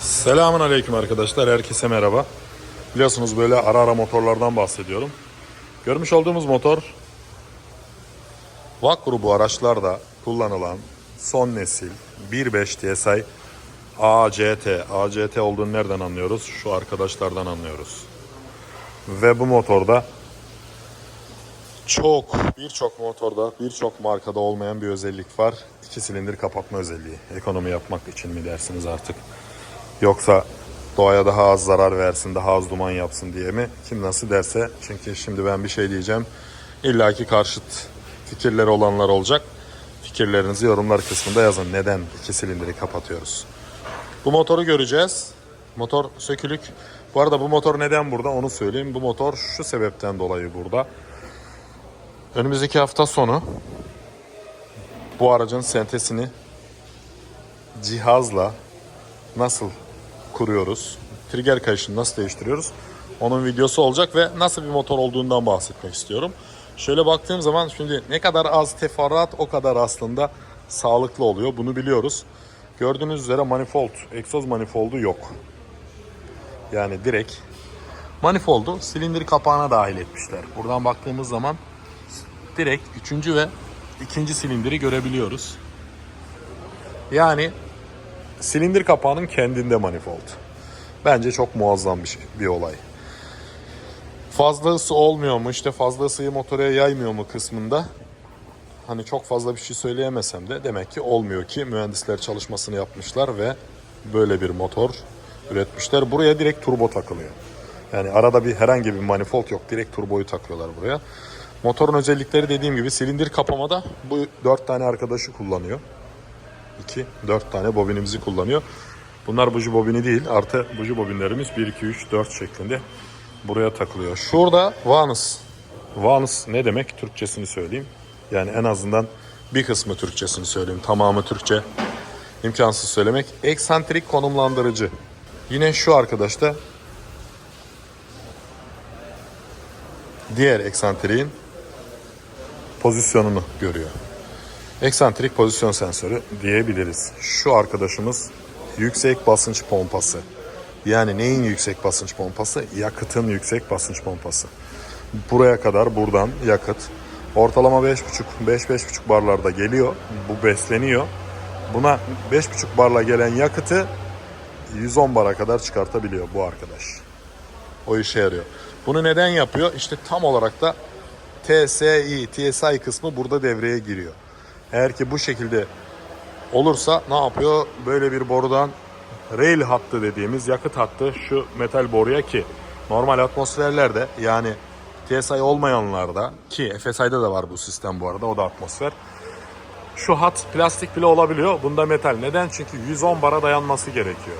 Selamun Aleyküm arkadaşlar. Herkese merhaba. Biliyorsunuz böyle ara ara motorlardan bahsediyorum. Görmüş olduğumuz motor VAK grubu araçlarda kullanılan son nesil 1.5 TSI ACT. ACT olduğunu nereden anlıyoruz? Şu arkadaşlardan anlıyoruz. Ve bu motorda çok birçok motorda birçok markada olmayan bir özellik var. İki silindir kapatma özelliği. Ekonomi yapmak için mi dersiniz artık? Yoksa doğaya daha az zarar versin, daha az duman yapsın diye mi? Kim nasıl derse. Çünkü şimdi ben bir şey diyeceğim. İlla ki karşıt fikirleri olanlar olacak. Fikirlerinizi yorumlar kısmında yazın. Neden iki silindiri kapatıyoruz? Bu motoru göreceğiz. Motor sökülük. Bu arada bu motor neden burada onu söyleyeyim. Bu motor şu sebepten dolayı burada. Önümüzdeki hafta sonu bu aracın sentesini cihazla nasıl kuruyoruz, trigger kayışını nasıl değiştiriyoruz onun videosu olacak ve nasıl bir motor olduğundan bahsetmek istiyorum. Şöyle baktığım zaman şimdi ne kadar az teferruat o kadar aslında sağlıklı oluyor bunu biliyoruz. Gördüğünüz üzere manifold, egzoz manifoldu yok. Yani direkt manifoldu silindir kapağına dahil etmişler. Buradan baktığımız zaman direkt üçüncü ve ikinci silindiri görebiliyoruz. Yani silindir kapağının kendinde manifold. Bence çok muazzam bir şey, bir olay. Fazla ısı olmuyor mu işte fazla ısıyı motora yaymıyor mu kısmında hani çok fazla bir şey söyleyemesem de demek ki olmuyor ki mühendisler çalışmasını yapmışlar ve böyle bir motor üretmişler. Buraya direkt turbo takılıyor. Yani arada bir herhangi bir manifold yok. Direkt turboyu takıyorlar buraya. Motorun özellikleri dediğim gibi silindir kapamada bu dört tane arkadaşı kullanıyor. 2, 4 tane bobinimizi kullanıyor. Bunlar buji bobini değil. Artı buji bobinlerimiz 1, 2, 3, 4 şeklinde buraya takılıyor. Şurada Vanus. Vanus ne demek? Türkçesini söyleyeyim. Yani en azından bir kısmı Türkçesini söyleyeyim. Tamamı Türkçe. imkansız söylemek. Eksantrik konumlandırıcı. Yine şu arkadaş da diğer eksantriğin pozisyonunu görüyor. Eksantrik pozisyon sensörü diyebiliriz. Şu arkadaşımız yüksek basınç pompası. Yani neyin yüksek basınç pompası? Yakıtın yüksek basınç pompası. Buraya kadar buradan yakıt ortalama 5,5-5-5,5 barlarda geliyor. Bu besleniyor. Buna 5,5 barla gelen yakıtı 110 bara kadar çıkartabiliyor bu arkadaş. O işe yarıyor. Bunu neden yapıyor? İşte tam olarak da TSI, TSI kısmı burada devreye giriyor. Eğer ki bu şekilde olursa ne yapıyor? Böyle bir borudan rail hattı dediğimiz yakıt hattı şu metal boruya ki normal atmosferlerde yani TSI olmayanlarda ki FSI'de de var bu sistem bu arada o da atmosfer. Şu hat plastik bile olabiliyor. Bunda metal. Neden? Çünkü 110 bara dayanması gerekiyor.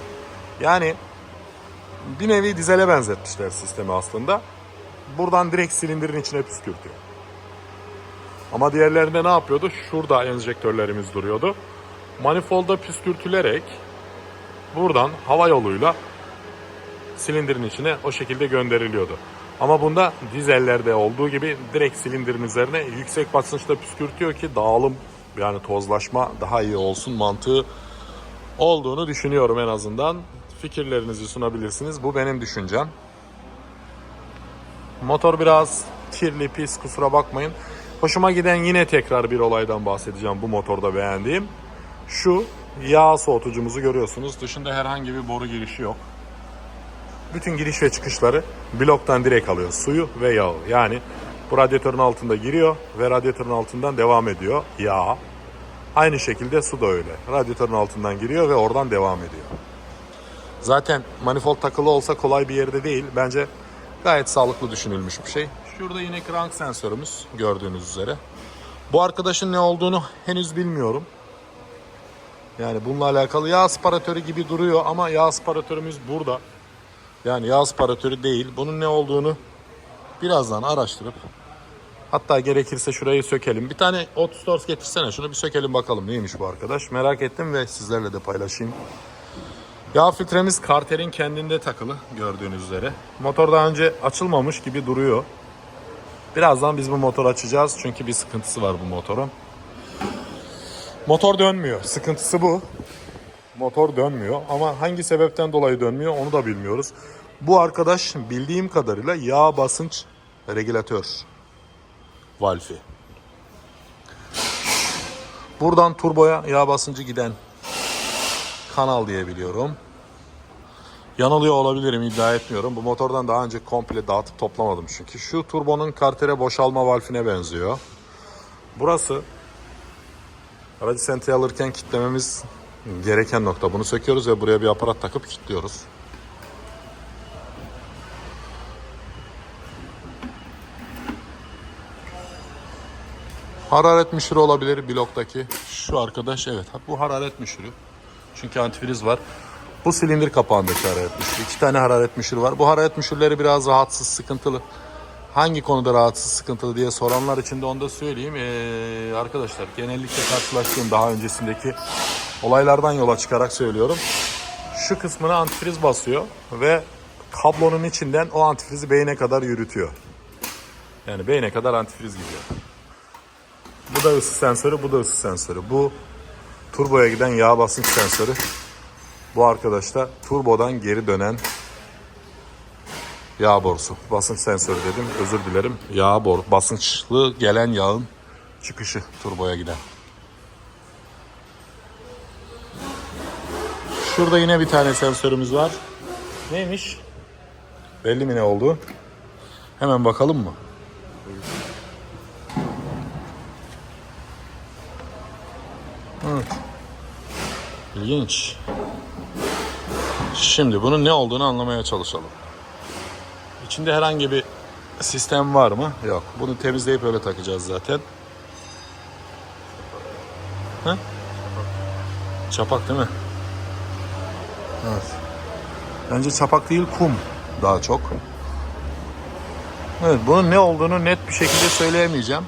Yani bir nevi dizele benzetmişler sistemi aslında. Buradan direkt silindirin içine püskürtüyor. Ama diğerlerinde ne yapıyordu? Şurada enjektörlerimiz duruyordu. Manifolda püskürtülerek buradan hava yoluyla silindirin içine o şekilde gönderiliyordu. Ama bunda dizellerde olduğu gibi direkt silindirin üzerine yüksek basınçla püskürtüyor ki dağılım yani tozlaşma daha iyi olsun mantığı olduğunu düşünüyorum en azından. Fikirlerinizi sunabilirsiniz. Bu benim düşüncem. Motor biraz kirli, pis kusura bakmayın. Hoşuma giden yine tekrar bir olaydan bahsedeceğim bu motorda beğendiğim. Şu yağ soğutucumuzu görüyorsunuz. Dışında herhangi bir boru girişi yok. Bütün giriş ve çıkışları bloktan direkt alıyor. Suyu ve yağı. Yani bu radyatörün altında giriyor ve radyatörün altından devam ediyor yağ. Aynı şekilde su da öyle. Radyatörün altından giriyor ve oradan devam ediyor. Zaten manifold takılı olsa kolay bir yerde değil. Bence gayet sağlıklı düşünülmüş bir şey. Şurada yine crank sensörümüz gördüğünüz üzere. Bu arkadaşın ne olduğunu henüz bilmiyorum. Yani bununla alakalı yağ aspiratörü gibi duruyor ama yağ aspiratörümüz burada. Yani yağ aspiratörü değil. Bunun ne olduğunu birazdan araştırıp hatta gerekirse şurayı sökelim. Bir tane Otostores getirsene şunu bir sökelim bakalım neymiş bu arkadaş. Merak ettim ve sizlerle de paylaşayım. Yağ filtremiz karterin kendinde takılı gördüğünüz üzere. Motor daha önce açılmamış gibi duruyor. Birazdan biz bu motoru açacağız çünkü bir sıkıntısı var bu motorun. Motor dönmüyor. Sıkıntısı bu. motor dönmüyor. Ama hangi sebepten dolayı dönmüyor onu da bilmiyoruz. Bu arkadaş bildiğim kadarıyla yağ basınç regülatör valfi. Buradan turboya yağ basıncı giden kanal diye biliyorum. Yanılıyor olabilirim iddia etmiyorum. Bu motordan daha önce komple dağıtıp toplamadım çünkü. Şu turbonun kartere boşalma valfine benziyor. Burası aracı senteye alırken kitlememiz gereken nokta. Bunu söküyoruz ve buraya bir aparat takıp kilitliyoruz. Hararet müşürü olabilir bloktaki. Şu arkadaş evet bu hararet müşürü. Çünkü antifriz var. Bu silindir kapağındaki hararet müşürü. İki tane hararet müşürü var. Bu hararet müşürleri biraz rahatsız, sıkıntılı. Hangi konuda rahatsız, sıkıntılı diye soranlar için de onu da söyleyeyim. Ee, arkadaşlar genellikle karşılaştığım daha öncesindeki olaylardan yola çıkarak söylüyorum. Şu kısmına antifriz basıyor ve kablonun içinden o antifrizi beyne kadar yürütüyor. Yani beyne kadar antifriz gidiyor. Bu da ısı sensörü, bu da ısı sensörü. Bu turboya giden yağ basınç sensörü. Bu arkadaş da turbodan geri dönen yağ borusu. Basınç sensörü dedim. Özür dilerim. Yağ boru. Basınçlı gelen yağın çıkışı turboya giden. Şurada yine bir tane sensörümüz var. Neymiş? Belli mi ne oldu? Hemen bakalım mı? Evet. İlginç. Şimdi bunun ne olduğunu anlamaya çalışalım. İçinde herhangi bir sistem var mı? Yok. Bunu temizleyip öyle takacağız zaten. Ha? Çapak değil mi? Evet. Bence çapak değil kum daha çok. Evet bunun ne olduğunu net bir şekilde söyleyemeyeceğim.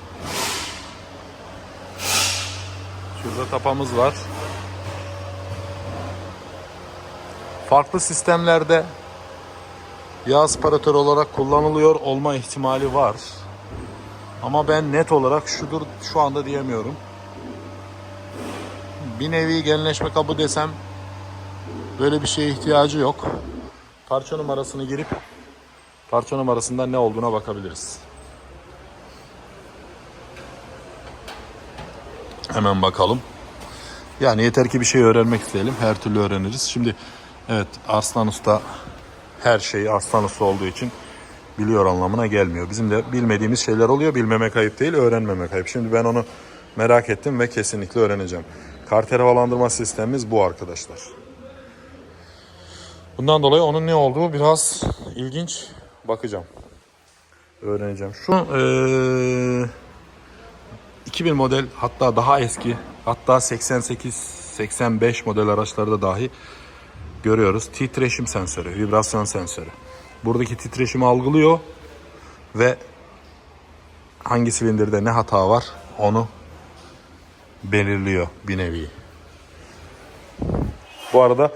Şurada tapamız var. Farklı sistemlerde yağ aspiratör olarak kullanılıyor olma ihtimali var. Ama ben net olarak şudur şu anda diyemiyorum. Bir nevi genleşme kabı desem böyle bir şeye ihtiyacı yok. Parça numarasını girip parça numarasından ne olduğuna bakabiliriz. Hemen bakalım. Yani yeter ki bir şey öğrenmek isteyelim. Her türlü öğreniriz. Şimdi evet Arslan Usta her şeyi Arslan Usta olduğu için biliyor anlamına gelmiyor. Bizim de bilmediğimiz şeyler oluyor. Bilmemek ayıp değil, öğrenmemek ayıp. Şimdi ben onu merak ettim ve kesinlikle öğreneceğim. Karter havalandırma sistemimiz bu arkadaşlar. Bundan dolayı onun ne olduğu biraz ilginç. Bakacağım. Öğreneceğim. Şu eee 2000 model hatta daha eski hatta 88 85 model araçlarda dahi görüyoruz. Titreşim sensörü, vibrasyon sensörü. Buradaki titreşimi algılıyor ve hangi silindirde ne hata var onu belirliyor bir nevi. Bu arada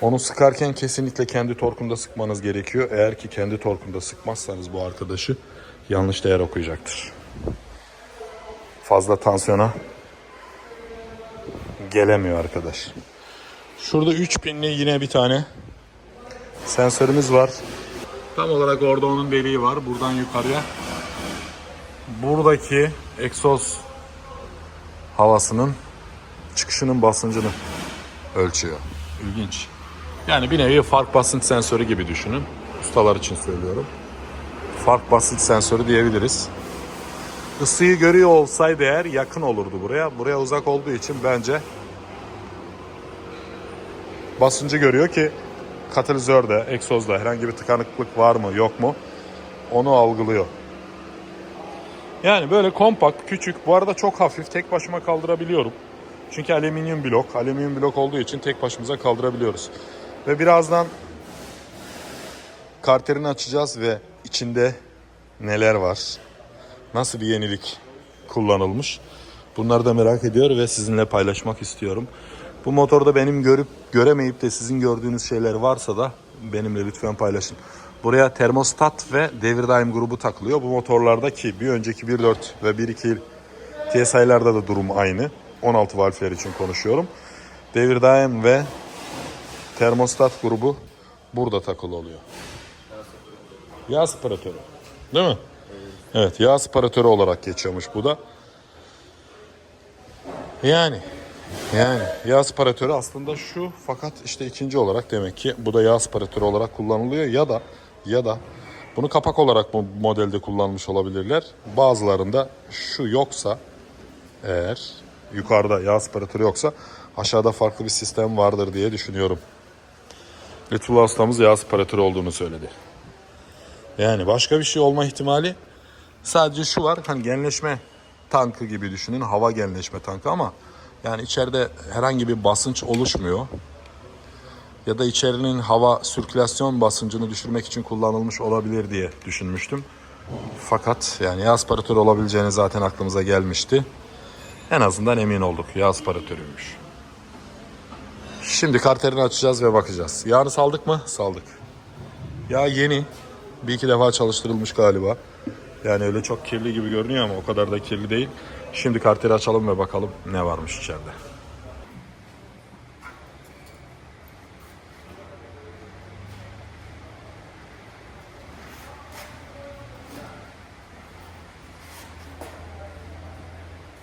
onu sıkarken kesinlikle kendi torkunda sıkmanız gerekiyor. Eğer ki kendi torkunda sıkmazsanız bu arkadaşı yanlış değer okuyacaktır fazla tansiyona gelemiyor arkadaş. Şurada 3000'li yine bir tane sensörümüz var. Tam olarak orada onun deliği var. Buradan yukarıya. Buradaki egzoz havasının çıkışının basıncını ölçüyor. İlginç. Yani bir nevi fark basınç sensörü gibi düşünün. Ustalar için söylüyorum. Fark basınç sensörü diyebiliriz. Isıyı görüyor olsaydı eğer yakın olurdu buraya. Buraya uzak olduğu için bence basıncı görüyor ki katalizörde, egzozda herhangi bir tıkanıklık var mı yok mu onu algılıyor. Yani böyle kompakt, küçük. Bu arada çok hafif. Tek başıma kaldırabiliyorum. Çünkü alüminyum blok. Alüminyum blok olduğu için tek başımıza kaldırabiliyoruz. Ve birazdan karterini açacağız ve içinde neler var nasıl bir yenilik kullanılmış. Bunları da merak ediyor ve sizinle paylaşmak istiyorum. Bu motorda benim görüp göremeyip de sizin gördüğünüz şeyler varsa da benimle lütfen paylaşın. Buraya termostat ve devir daim grubu takılıyor. Bu motorlarda ki bir önceki 1.4 ve 1.2 TSI'larda da durum aynı. 16 valfler için konuşuyorum. Devir daim ve termostat grubu burada takılı oluyor. Yağ separatörü. Değil mi? Evet yağ separatörü olarak geçiyormuş bu da. Yani yani yağ separatörü aslında şu fakat işte ikinci olarak demek ki bu da yağ separatörü olarak kullanılıyor ya da ya da bunu kapak olarak bu modelde kullanmış olabilirler. Bazılarında şu yoksa eğer yukarıda yağ separatörü yoksa aşağıda farklı bir sistem vardır diye düşünüyorum. Lütfullah ustamız yağ separatörü olduğunu söyledi. Yani başka bir şey olma ihtimali sadece şu var. Hani genleşme tankı gibi düşünün. Hava genleşme tankı ama yani içeride herhangi bir basınç oluşmuyor. Ya da içerinin hava sirkülasyon basıncını düşürmek için kullanılmış olabilir diye düşünmüştüm. Fakat yani yağ aspiratörü olabileceğini zaten aklımıza gelmişti. En azından emin olduk. Yağ aspiratörüymüş. Şimdi karterini açacağız ve bakacağız. Yağını saldık mı? Saldık. Yağ yeni. Bir iki defa çalıştırılmış galiba. Yani öyle çok kirli gibi görünüyor ama o kadar da kirli değil. Şimdi karteri açalım ve bakalım ne varmış içeride.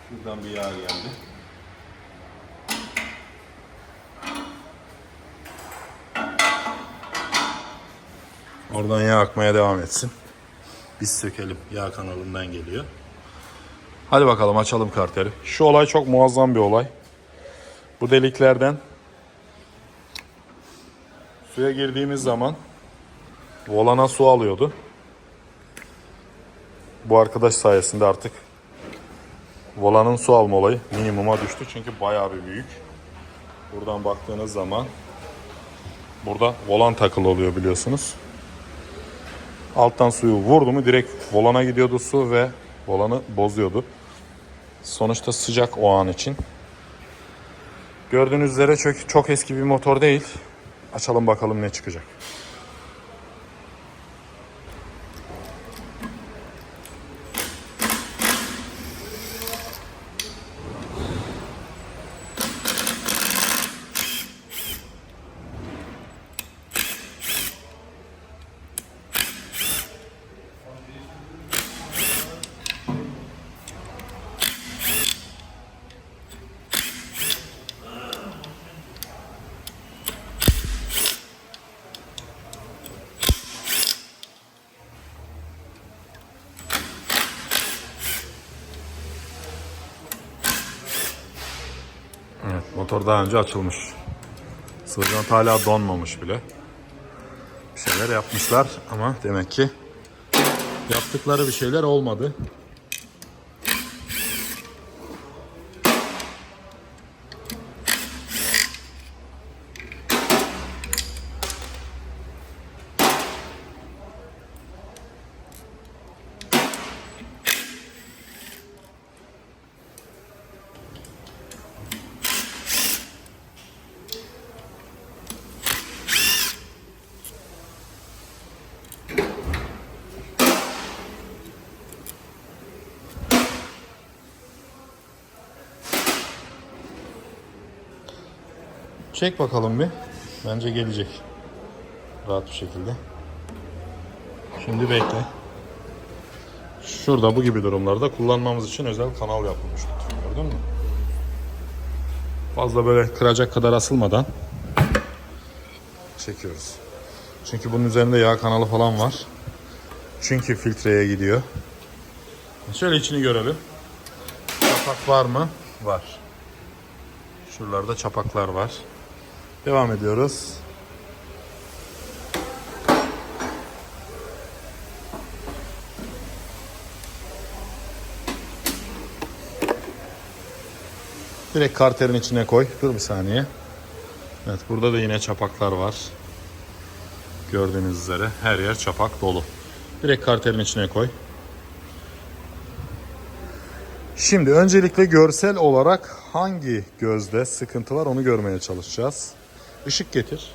Şuradan bir yağ geldi. Oradan yağ akmaya devam etsin. Biz sökelim. Yağ kanalından geliyor. Hadi bakalım açalım karteri. Şu olay çok muazzam bir olay. Bu deliklerden suya girdiğimiz zaman volana su alıyordu. Bu arkadaş sayesinde artık volanın su alma olayı minimuma düştü. Çünkü bayağı bir büyük. Buradan baktığınız zaman burada volan takılı oluyor biliyorsunuz. Alttan suyu vurdu mu direkt volana gidiyordu su ve volanı bozuyordu. Sonuçta sıcak o an için. Gördüğünüz üzere çok, çok eski bir motor değil. Açalım bakalım ne çıkacak. Motor daha önce açılmış. Sırjant hala donmamış bile. Bir şeyler yapmışlar ama demek ki yaptıkları bir şeyler olmadı. Çek bakalım bir. Bence gelecek. Rahat bir şekilde. Şimdi bekle. Şurada bu gibi durumlarda kullanmamız için özel kanal yapılmış. Gördün mü? Fazla böyle kıracak kadar asılmadan çekiyoruz. Çünkü bunun üzerinde yağ kanalı falan var. Çünkü filtreye gidiyor. Şöyle içini görelim. Çapak var mı? Var. Şuralarda çapaklar var. Devam ediyoruz. Direkt karterin içine koy. Dur bir saniye. Evet burada da yine çapaklar var. Gördüğünüz üzere her yer çapak dolu. Direkt karterin içine koy. Şimdi öncelikle görsel olarak hangi gözde sıkıntı var onu görmeye çalışacağız. Işık getir.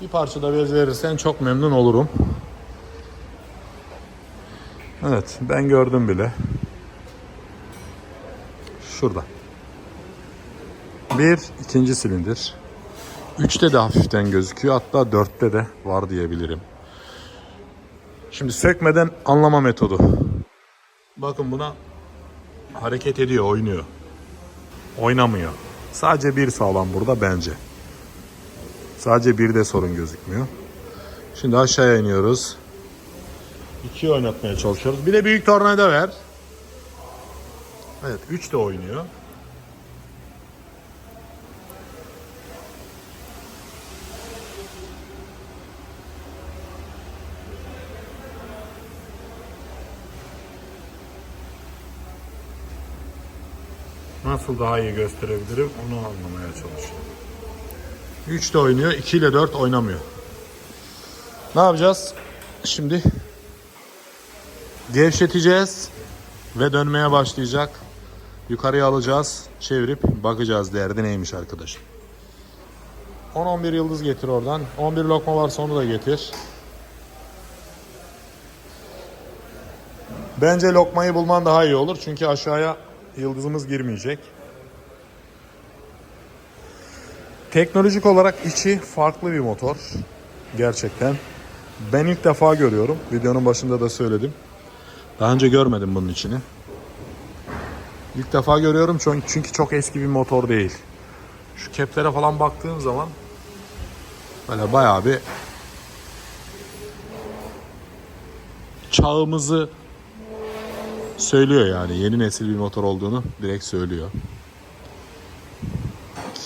Bir parça da bez verirsen çok memnun olurum. Evet ben gördüm bile. Şurada. Bir ikinci silindir. 3'te de hafiften gözüküyor. Hatta 4'te de var diyebilirim. Şimdi sökmeden anlama metodu. Bakın buna hareket ediyor, oynuyor. Oynamıyor. Sadece bir sağlam burada bence. Sadece bir de sorun gözükmüyor. Şimdi aşağıya iniyoruz. İkiyi oynatmaya çalışıyoruz. Bir de büyük tornavida ver. Evet 3 de oynuyor. Nasıl daha iyi gösterebilirim onu anlamaya çalışıyorum. 3 de oynuyor, 2 ile 4 oynamıyor. Ne yapacağız? Şimdi gevşeteceğiz ve dönmeye başlayacak. Yukarıya alacağız, çevirip bakacağız derdi neymiş arkadaşım. 10-11 yıldız getir oradan. 11 lokma varsa onu da getir. Bence lokmayı bulman daha iyi olur çünkü aşağıya yıldızımız girmeyecek. Teknolojik olarak içi farklı bir motor. Gerçekten. Ben ilk defa görüyorum. Videonun başında da söyledim. Daha önce görmedim bunun içini. İlk defa görüyorum çünkü çünkü çok eski bir motor değil. Şu keplere falan baktığım zaman böyle bayağı bir çağımızı söylüyor yani yeni nesil bir motor olduğunu direkt söylüyor.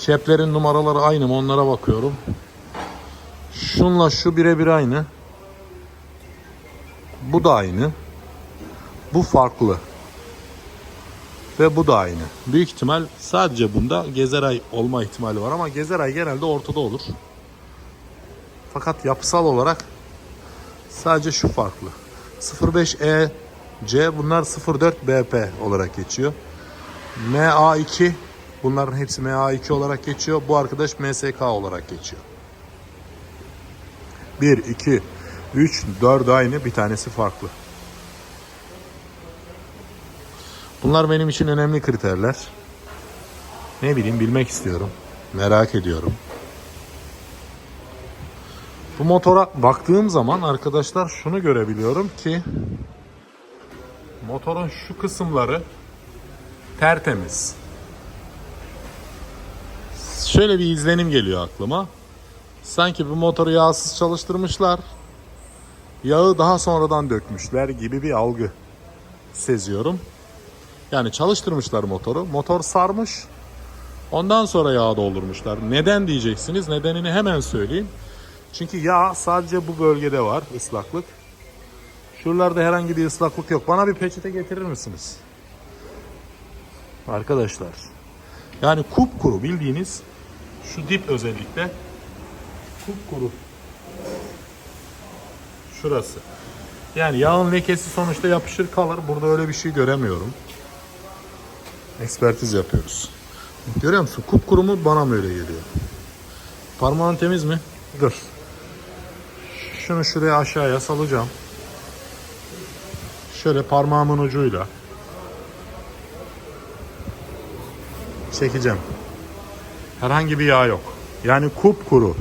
Keplerin numaraları aynı mı onlara bakıyorum. Şunla şu birebir aynı. Bu da aynı. Bu farklı. Ve bu da aynı. Büyük ihtimal sadece bunda Gezeray olma ihtimali var ama Gezeray genelde ortada olur. Fakat yapısal olarak sadece şu farklı. 05E C bunlar 04 BP olarak geçiyor. MA2 bunların hepsi MA2 olarak geçiyor. Bu arkadaş MSK olarak geçiyor. 1, 2, 3, 4 aynı bir tanesi farklı. Bunlar benim için önemli kriterler. Ne bileyim bilmek istiyorum. Merak ediyorum. Bu motora baktığım zaman arkadaşlar şunu görebiliyorum ki motorun şu kısımları tertemiz. Şöyle bir izlenim geliyor aklıma. Sanki bu motoru yağsız çalıştırmışlar. Yağı daha sonradan dökmüşler gibi bir algı seziyorum. Yani çalıştırmışlar motoru. Motor sarmış. Ondan sonra yağ doldurmuşlar. Neden diyeceksiniz? Nedenini hemen söyleyeyim. Çünkü yağ sadece bu bölgede var ıslaklık. Şuralarda herhangi bir ıslaklık yok. Bana bir peçete getirir misiniz? Arkadaşlar. Yani kupkuru bildiğiniz şu dip özellikle kupkuru. Şurası. Yani yağın lekesi sonuçta yapışır kalır. Burada öyle bir şey göremiyorum. Ekspertiz yapıyoruz. Görüyor musun? Kupkuru mu bana mı öyle geliyor? Parmağın temiz mi? Dur. Şunu şuraya aşağıya salacağım. Şöyle parmağımın ucuyla çekeceğim. Herhangi bir yağ yok. Yani kupkuru.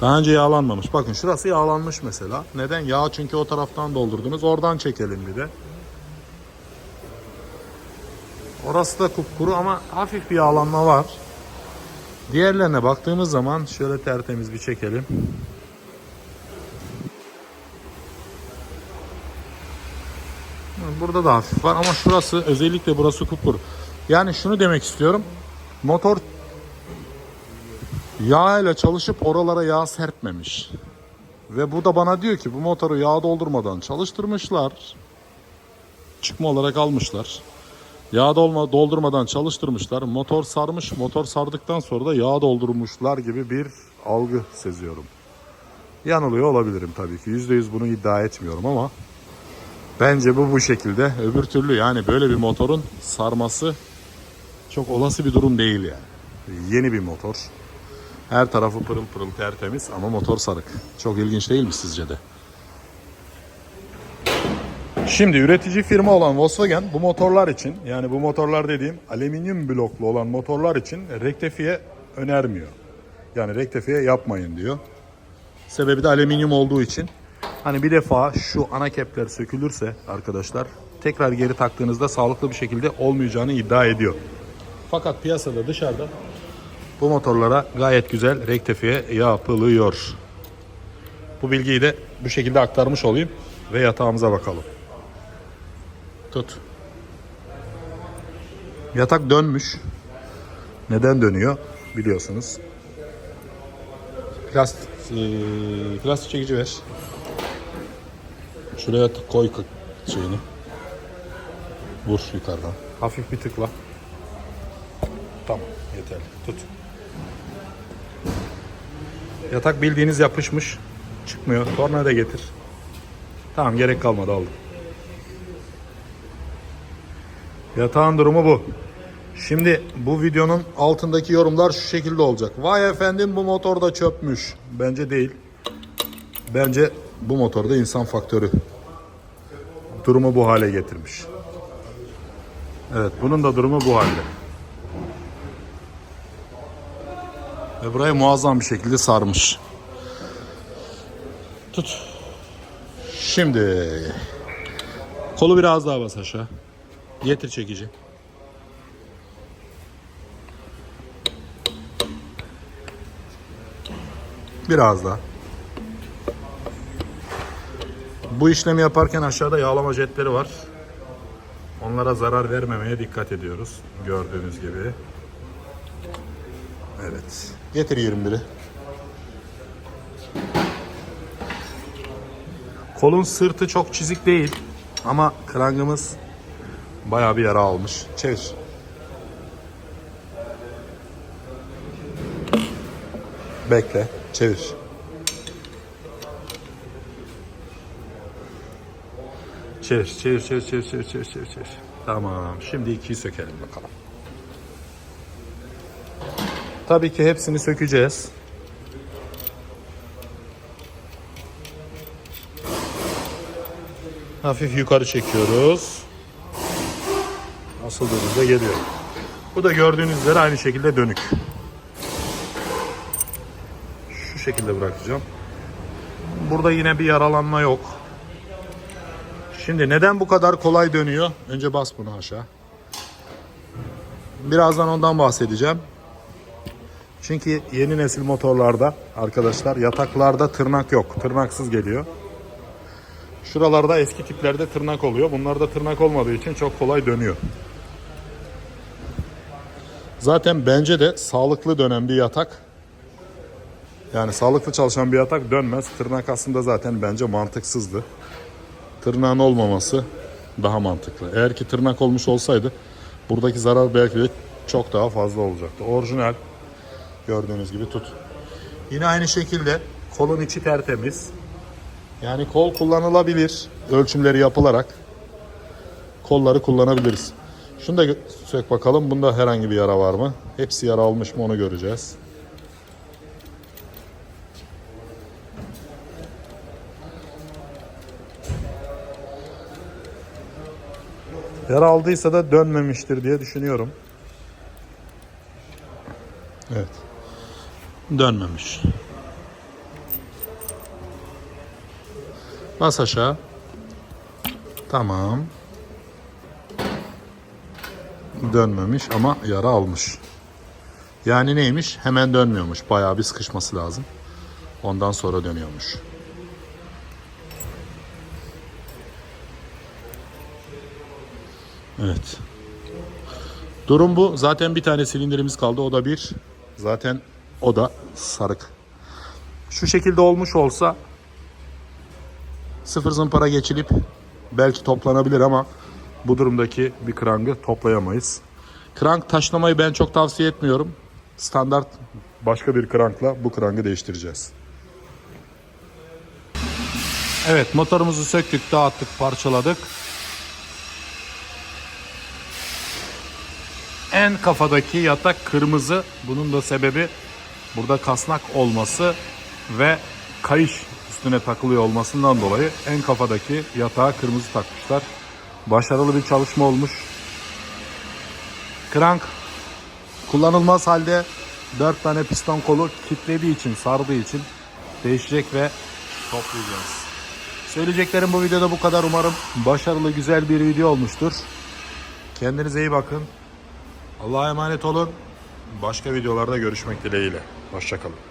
Daha önce yağlanmamış. Bakın şurası yağlanmış mesela. Neden? Yağ çünkü o taraftan doldurdunuz. Oradan çekelim bir de. Orası da kupkuru ama hafif bir yağlanma var. Diğerlerine baktığımız zaman şöyle tertemiz bir çekelim. Burada da hafif var ama şurası özellikle burası kupkuru. Yani şunu demek istiyorum. Motor yağ ile çalışıp oralara yağ serpmemiş. Ve bu da bana diyor ki bu motoru yağ doldurmadan çalıştırmışlar. Çıkma olarak almışlar. Yağ dolma, doldurmadan çalıştırmışlar. Motor sarmış. Motor sardıktan sonra da yağ doldurmuşlar gibi bir algı seziyorum. Yanılıyor olabilirim tabii ki. %100 bunu iddia etmiyorum ama bence bu bu şekilde. Öbür türlü yani böyle bir motorun sarması çok olası bir durum değil yani. Yeni bir motor. Her tarafı pırıl pırıl tertemiz ama motor sarık. Çok ilginç değil mi sizce de? Şimdi üretici firma olan Volkswagen bu motorlar için yani bu motorlar dediğim alüminyum bloklu olan motorlar için rektifiye önermiyor. Yani rektifiye yapmayın diyor. Sebebi de alüminyum olduğu için. Hani bir defa şu ana kepler sökülürse arkadaşlar tekrar geri taktığınızda sağlıklı bir şekilde olmayacağını iddia ediyor. Fakat piyasada dışarıda bu motorlara gayet güzel rektifiye yapılıyor. Bu bilgiyi de bu şekilde aktarmış olayım ve yatağımıza bakalım. Tut. Yatak dönmüş. Neden dönüyor biliyorsunuz. Plastik, eee, plastik çekici ver. Şuraya koy şeyini. Vur yukarıdan. Hafif bir tıkla. Tamam yeterli. Tut. Yatak bildiğiniz yapışmış. Çıkmıyor. Torna da getir. Tamam gerek kalmadı aldım. Yatağın durumu bu. Şimdi bu videonun altındaki yorumlar şu şekilde olacak. Vay efendim bu motor da çöpmüş. Bence değil. Bence bu motorda insan faktörü durumu bu hale getirmiş. Evet bunun da durumu bu halde. Ve burayı muazzam bir şekilde sarmış. Tut. Şimdi kolu biraz daha bas aşağı. Getir çekici. Biraz daha. Bu işlemi yaparken aşağıda yağlama jetleri var. Onlara zarar vermemeye dikkat ediyoruz. Gördüğünüz gibi. Evet. Getir 21'i. Kolun sırtı çok çizik değil. Ama krangımız bayağı bir yara almış. Çevir. Bekle. Çevir. Çevir, çevir, çevir, çevir, çevir, çevir, çevir, çevir. Tamam. Şimdi ikiyi sökelim bakalım. Tabii ki hepsini sökeceğiz. Hafif yukarı çekiyoruz. Asıldığımızda geliyor. Bu da gördüğünüz üzere aynı şekilde dönük. Şu şekilde bırakacağım. Burada yine bir yaralanma yok. Şimdi neden bu kadar kolay dönüyor? Önce bas bunu aşağı. Birazdan ondan bahsedeceğim. Çünkü yeni nesil motorlarda arkadaşlar yataklarda tırnak yok. Tırnaksız geliyor. Şuralarda eski tiplerde tırnak oluyor. Bunlarda tırnak olmadığı için çok kolay dönüyor. Zaten bence de sağlıklı dönen bir yatak yani sağlıklı çalışan bir yatak dönmez. Tırnak aslında zaten bence mantıksızdı. Tırnağın olmaması daha mantıklı. Eğer ki tırnak olmuş olsaydı buradaki zarar belki de çok daha fazla olacaktı. Orijinal gördüğünüz gibi tut. Yine aynı şekilde kolun içi tertemiz. Yani kol kullanılabilir. Ölçümleri yapılarak kolları kullanabiliriz. Şunu da sök bakalım. Bunda herhangi bir yara var mı? Hepsi yara almış mı onu göreceğiz. Yara aldıysa da dönmemiştir diye düşünüyorum. Evet. Dönmemiş. Bas aşağı. Tamam. Dönmemiş ama yara almış. Yani neymiş? Hemen dönmüyormuş. Bayağı bir sıkışması lazım. Ondan sonra dönüyormuş. Evet. Durum bu. Zaten bir tane silindirimiz kaldı. O da bir. Zaten o da sarık. Şu şekilde olmuş olsa sıfır zımpara geçilip belki toplanabilir ama bu durumdaki bir krangı toplayamayız. Krank taşlamayı ben çok tavsiye etmiyorum. Standart başka bir krankla bu krangı değiştireceğiz. Evet motorumuzu söktük, dağıttık, parçaladık. En kafadaki yatak kırmızı. Bunun da sebebi burada kasnak olması ve kayış üstüne takılıyor olmasından dolayı en kafadaki yatağa kırmızı takmışlar. Başarılı bir çalışma olmuş. Krank kullanılmaz halde 4 tane piston kolu kilitlediği için, sardığı için değişecek ve toplayacağız. Söyleyeceklerim bu videoda bu kadar. Umarım başarılı, güzel bir video olmuştur. Kendinize iyi bakın. Allah'a emanet olun. Başka videolarda görüşmek dileğiyle. Hoşçakalın.